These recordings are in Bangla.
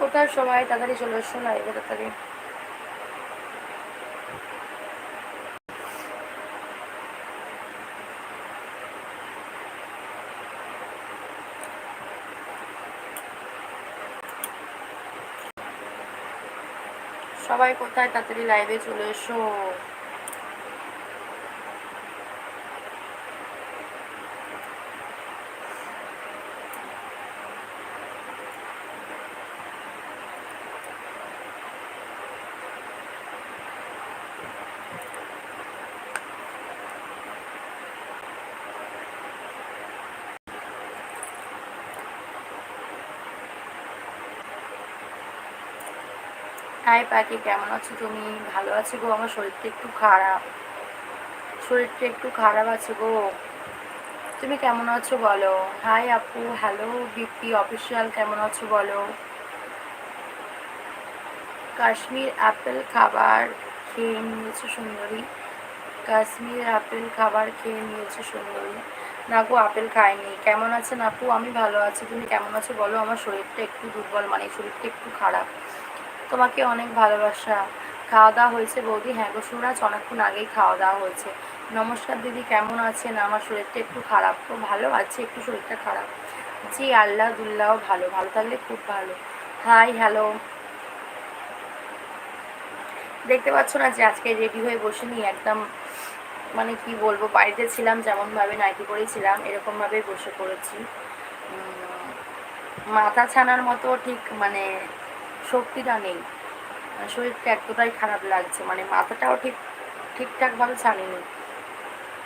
কোথায় সবাই তাড়াতাড়ি চলে এসো লাইভে তাড়াতাড়ি। সবাই কোথায়? তাড়াতাড়ি লাইভে চলে এসো। হাই পাখি, কেমন আছো তুমি? ভালো আছো গো, আমার শরীরটা একটু খারাপ। শরীরটা একটু খারাপ আছে গো। তুমি কেমন আছো বলো? হাই আপু, হ্যালো বিপি অফিসিয়াল কেমন আছো বলো? কাশ্মীর আপেল খাবার খেয়ে নিয়েছো সুন্দরী? কাশ্মীর আপেল খাবার খেয়ে নিয়েছো সুন্দরী? না গো, আপেল খাইনি। কেমন আছেন আপু? আমি ভালো আছি। তুমি কেমন আছো বলো? আমার শরীরটা একটু দুর্বল মানে শরীরটা একটু খারাপ। তোমাকে অনেক ভালোবাসা। খাওয়া দাওয়া হয়েছে বৌদি? হ্যাঁ গো, সুরাজ অনেকক্ষণ আগেই খাওয়া দাওয়া হয়েছে। নমস্কার দিদি, কেমন আছেন? আমার শরীরটা একটু খারাপ। তো ভালো আছে, একটু শরীরটা খারাপ। জি আল্লাহ দুল্লাহ ভালো। ভালো থাকলে খুব ভালো। Hi, hello. দেখতে পাচ্ছ না যে আজকে রেডি হয়ে বসে নি একদম মানে কি বলব, বাড়িতে ছিলাম, যেমনভাবে নাইটি পরেছিলাম এরকমভাবেই বসে পড়েছি। মাথা ছানার মতো ঠিক মানে শক্তিটা নেই। শরীরটা এতটাই খারাপ লাগছে মানে মাথাটাও ঠিক, ঠিকঠাকভাবে ছাড়িনি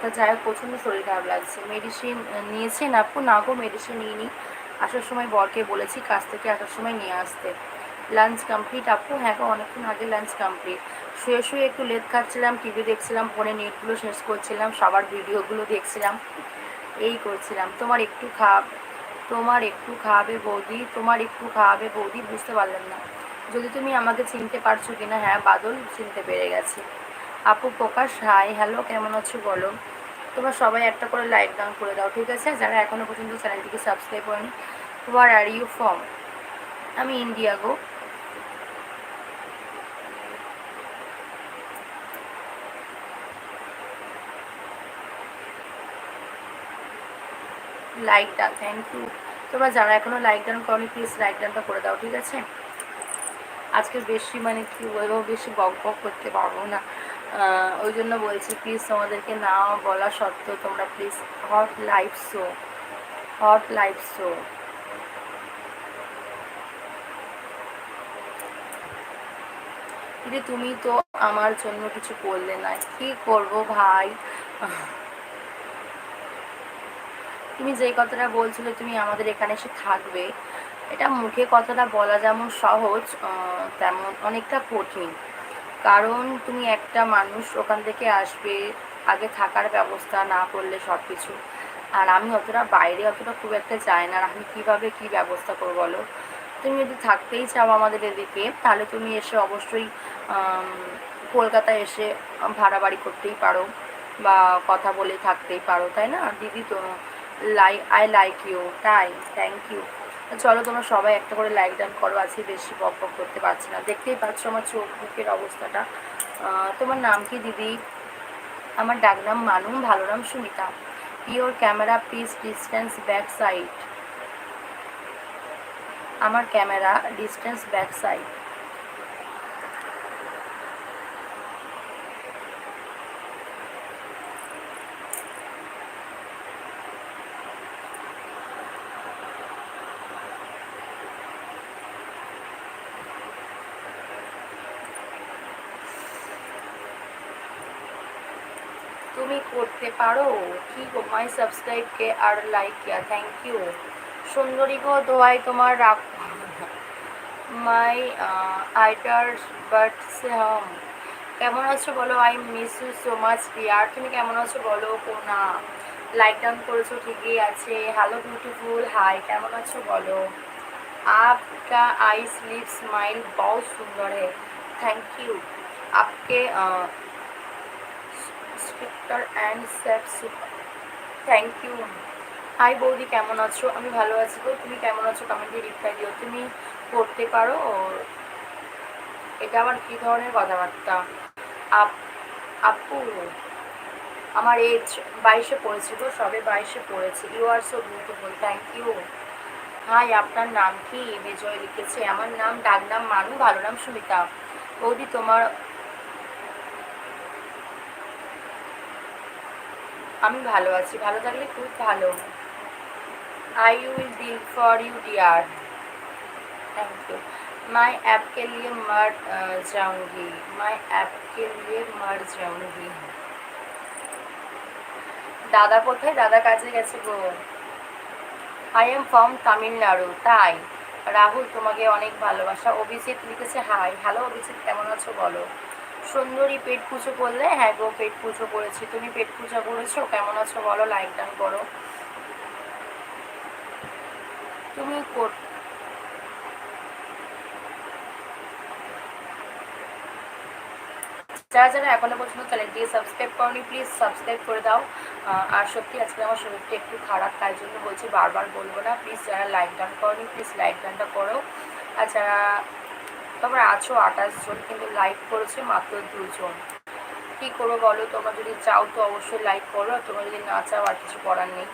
তা যাই হোক, প্রচণ্ড শরীর খারাপ লাগছে। মেডিসিন নিয়েছেন আপু? না গো মেডিসিন নিইনি। আসার সময় বরকে বলেছি কাজ থেকে আসার সময় নিয়ে আসতে। লাঞ্চ কমপ্লিট আপু? হ্যাঁ গো, অনেকক্ষণ আগে লাঞ্চ কমপ্লিট শুয়ে শুয়ে একটু লেট খাচ্ছিলাম টিভি দেখছিলাম ফোনে নেটগুলো শেষ করছিলাম, সবার ভিডিওগুলো দেখছিলাম। এই করছিলাম। তোমার একটু খাওয়া তোমার একটু খাওয়াবে বৌদি, তোমার একটু খাওয়াবে বৌদি, বুঝতে পারলেন না। যদি তুমি আমাকে চিনতে পারছ কিনা হ্যাঁ বাদল চিনতে পেরে গেছে। আপু প্রকাশ, হাই, হ্যালো, কেমন আছো বলো। তোমার সবাই একটা করে লাইক ডাউন করে দাও, ঠিক আছে? যারা এখনও পর্যন্ত চ্যানেলটিকে সাবস্ক্রাইব করেনি হোয়ার আর ইউ ফ্রম আমি ইন্ডিয়া গো। লাইকটা থ্যাংক ইউ তোমরা যারা এখনও লাইক ডান করনি প্লিজ লাইক ডানটা করে দাও, ঠিক আছে? আজকে বেশি মানে কি বলব, বেশি বক বক করতে পারব না। ওই জন্য বলছি প্লিজ তোমাদেরকে না বলা সত্ত্বেও তোমরা please hot life show hot life show তুমি তো আমার জন্য কিছু করলে না, কি করব ভাই? তুমি যেই কথাটা বলছিলে, তুমি আমাদের এখানে এসে থাকবে, এটা মুখে কথাটা বলা যেমন সহজ তেমন অনেকটা কঠিন। কারণ তুমি একটা মানুষ, ওখান থেকে আসবে, আগে থাকার ব্যবস্থা না করলে সব কিছু আর আমি অতটা বাইরে অতটা খুব একটা যাই না, আর আমি কীভাবে কী ব্যবস্থা করব বলো? তুমি যদি থাকতেই চাও আমাদের এদিকে, তাহলে তুমি এসে অবশ্যই কলকাতায় এসে ভাড়া বাড়ি করতেই পারো, বা কথা বলে থাকতেই পারো, তাই না? দিদি তো লাই আই লাইক ইউ তাই থ্যাংক ইউ চলো তোমরা সবাই একটা করে লাইক ডান করো, আজকে বেশি বক বক করতে পারছি না। দেখতেই পাচ্ছ আমার চোখ বুকের অবস্থাটা। তোমার নাম কি দিদি? আমার ডাক নাম মানু, ভালো নাম Sumita. Your camera please distance back side আমার ক্যামেরা ডিস্টেন্স ব্যাক সাইড তুমি করতে পারো কি গো মাই সাবস্ক্রাইবকে আর লাইক কিয়া থ্যাংক ইউ সুন্দরী গো দোয়াই তোমার রাখ মাই আইটার বাট হাম কেমন আছো বলো I miss you so much dear তুমি কেমন আছো বলো কোনা লাইক ডাউন করেছো ঠিকই আছে হ্যালো বিউটিফুল হাই কেমন আছো বলো आपका आई स्लीप स्माइल बहुत सुंदर है थैंक यू आपके স্পিকার অ্যান্ড স্যাপসি থ্যাংক ইউ হাই বৌদি, কেমন আছো? আমি ভালো আছি গো। তুমি কেমন আছো? কমেন্টে রিপ্লাই দিও। তুমি করতে পারো? এটা আমার কী ধরনের কথাবার্তা? আপ, আপু, আমার এজ বাইশে পড়েছি তো সবে বাইশে পড়েছি। You are so beautiful thank you hi আপনার নাম কি? বিজয় লিখেছে। আমার নাম ডাক নাম মানু, ভালো নাম সুমিতা। বৌদি, তোমার আমি ভালো আছি ভালো থাকলে খুব ভালো I will bill for you dear thank you मैं ऐप के लिए मर जाऊंगी मैं ऐप के लिए मर जाऊंगी দাদা কোথায় দাদা কাজে গেছে গো আই এম ফ্রম তামিলনাড়ু তাই রাহুল তোমাকে অনেক ভালোবাসা অভিজিৎ লিখেছে হাই হ্যালো অভিজিৎ কেমন আছো বলো সুন্দরী পেট পুজো করলে হ্যাঁ গো, পেট পুজো করেছি। তুমি পেট পুজো করেছ? কেমন আছো বলো লাইক ডান করো। তুমি যারা যারা এখনও পর্যন্ত চ্যানেলটি সাবস্ক্রাইব করনি, প্লিজ সাবস্ক্রাইব করে দাও। আর সত্যি আজকে আমার শরীরটা একটু খারাপ, তাই জন্য বলছি বারবার বলব না। প্লিজ যারা লাইক ডান করনি, প্লিজ লাইক ডানটা করো। আর যারা তোমার আছো আঠাশ জন, কিন্তু লাইক করেছে মাত্র দুজন। কী করব বলো? তোমরা যদি চাও তো অবশ্যই লাইক করো তোমরা যদি না চাও আর কিছু করার নেই।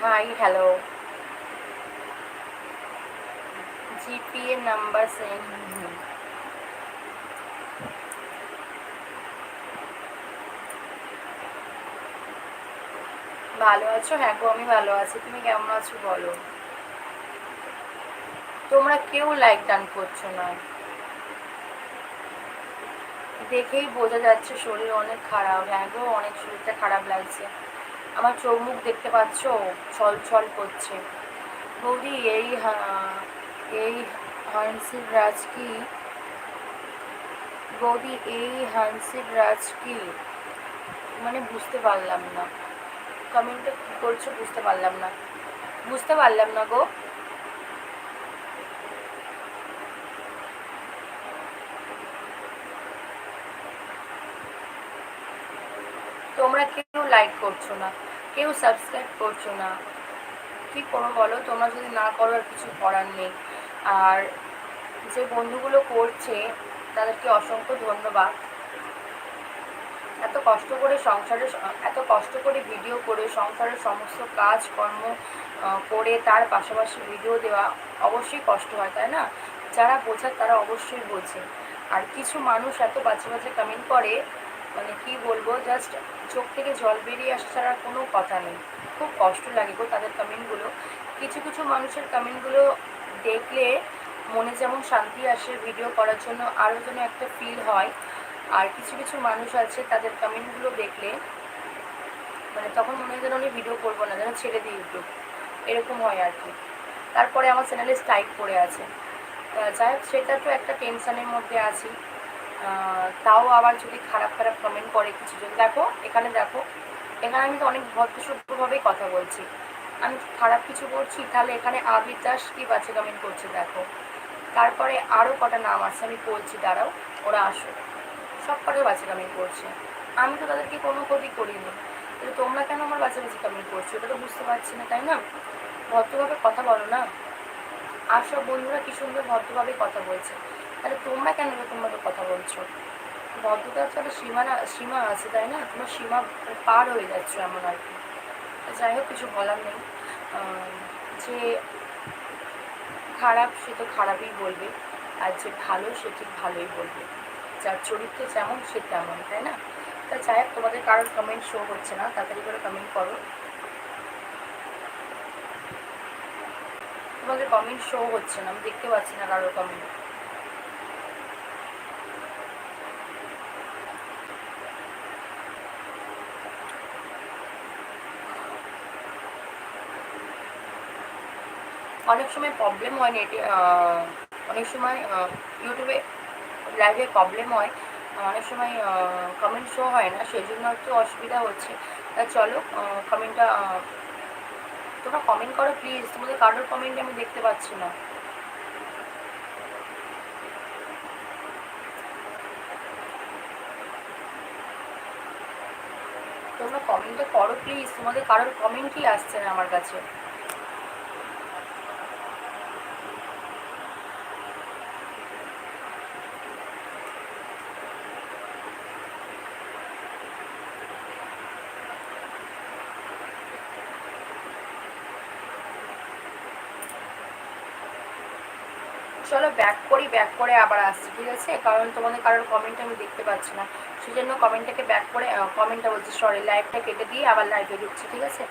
Hi hello GPA number send ভালো আছো? হ্যাঁ গো, আমি ভালো আছি। তুমি কেমন আছো বলো? তোমরা কেউ লাইক ডান করছ না। দেখেই বোঝা যাচ্ছে শরীর অনেক খারাপ হ্যাঁ গো, অনেক শরীরটা খারাপ লাগছে। আমার চোখ মুখ দেখতে পাচ্ছ? ছল ছল করছে। বৌদি, এই এই হানসির রাজ কি? বৌদি, এই হানসির রাজ কি? মানে বুঝতে পারলাম না। কমেন্টটা কী করছ বুঝতে পারলাম না। বুঝতে পারলাম না গো। তোমরা কেউ লাইক করছ না, কেউ সাবস্ক্রাইব করছ না। কী করো বলো, তোমরা যদি না করো আর কিছু করার নেই। আর যে বন্ধুগুলো করছে, তাদেরকে অসংখ্য ধন্যবাদ। এত কষ্ট করে সংসারে, এত কষ্ট করে ভিডিও করে, সংসারের সমস্ত কাজ কর্ম করে তার পাশাপাশি ভিডিও দেওয়া অবশ্যই কষ্ট হয়, তাই না? যারা বোঝার তারা অবশ্যই বোঝে। আর কিছু মানুষ এত বাজে বাজে কমেন্ট করে মানে কি বলব জাস্ট চোখ থেকে জল বেরিয়ে আসা ছাড়া কোনো কথা নেই। খুব কষ্ট লাগে গো তাদের কমেন্টগুলো কিছু কিছু মানুষের কমেন্টগুলো দেখলে মনে যেমন শান্তি আসে ভিডিও করার জন্য, আরও যেন একটা ফিল হয়। আর কিছু কিছু মানুষ আছে, তাদের কমেন্টগুলো দেখলে মানে তখন মনে হয় যেন আমি ভিডিও করব না, যেন ছেড়ে দিই ইউটিউব এরকম হয় আর কি। তারপরে আমার চ্যানেলে স্ট্রাইক পড়ে আছে। যাই হোক, সেটা তো একটা টেনশানের মধ্যে আছি। তাও আবার যদি খারাপ খারাপ কমেন্ট করে কিছুজন। দেখো, এখানে দেখো, এখানে আমি তো অনেক ভদ্রসূত্রভাবেই কথা বলছি। আমি খারাপ কিছু করছি তাহলে এখানে আবির দাস কি বাচ্চা কমেন্ট করছে দেখো। তারপরে আরও কটা নাম আছে, আমি বলছি, দাঁড়াও, ওরা আসো। সব কটাই বাচ্চা কমেন্ট করছে। আমি তো তাদেরকে কোনো ক্ষতি করিনি। কিন্তু তোমরা কেন আমার বাচ্চা কমেন্ট করছ? এটা তো বুঝতে পারছি না, তাই না? ভদ্রভাবে কথা বলো না। আর সব বন্ধুরা, কি সুন্দর ভদ্রভাবে কথা বলছে। তাহলে তোমরা কেন এরকমভাবে কথা বলছো? ভদ্রতার তো একটা সীমানা সীমা আছে, তাই না? তোমার সীমা পার হয়ে যাচ্ছ এমন আর কি। যাই হোক, কিছু বলার নেই। যে খারাপ সে তো খারাপই বলবে, আর যে ভালো সে ঠিক ভালোই বলবে। যার চরিত্র যেমন, সে তেমন, তাই না? তা যাই হোক, তোমাদের কারোর কমেন্ট শো হচ্ছে না, তাড়াতাড়ি করে কমেন্ট করো। তোমাদের কমেন্ট শো হচ্ছে না, আমি দেখতে পাচ্ছি না কারোর কমেন্ট অনেক সময় প্রবলেম হয় নেটে অনেক সময় ইউটিউবে লাইভে প্রবলেম হয়। অনেক সময় কমেন্ট শো হয় না সেই জন্য একটু অসুবিধা হচ্ছে। তা চলো কমেন্টটা তোমরা কমেন্ট করো প্লিজ তোমাদের কারোর কমেন্ট আমি দেখতে পাচ্ছি না। তোমরা কমেন্টটা করো প্লিজ তোমাদের কারোর কমেন্টই আসছে না আমার কাছে। চলো ব্যাক করি ব্যাক করে আবার আসছি, ঠিক আছে? কারণ তোমাদের কারোর কমেন্ট আমি দেখতে পাচ্ছি না। সেই জন্য কমেন্টটাকে ব্যাক করে কমেন্টটা বলছি সরি লাইভটা কেটে দিয়ে আবার লাইভে ঢুকছি, ঠিক আছে?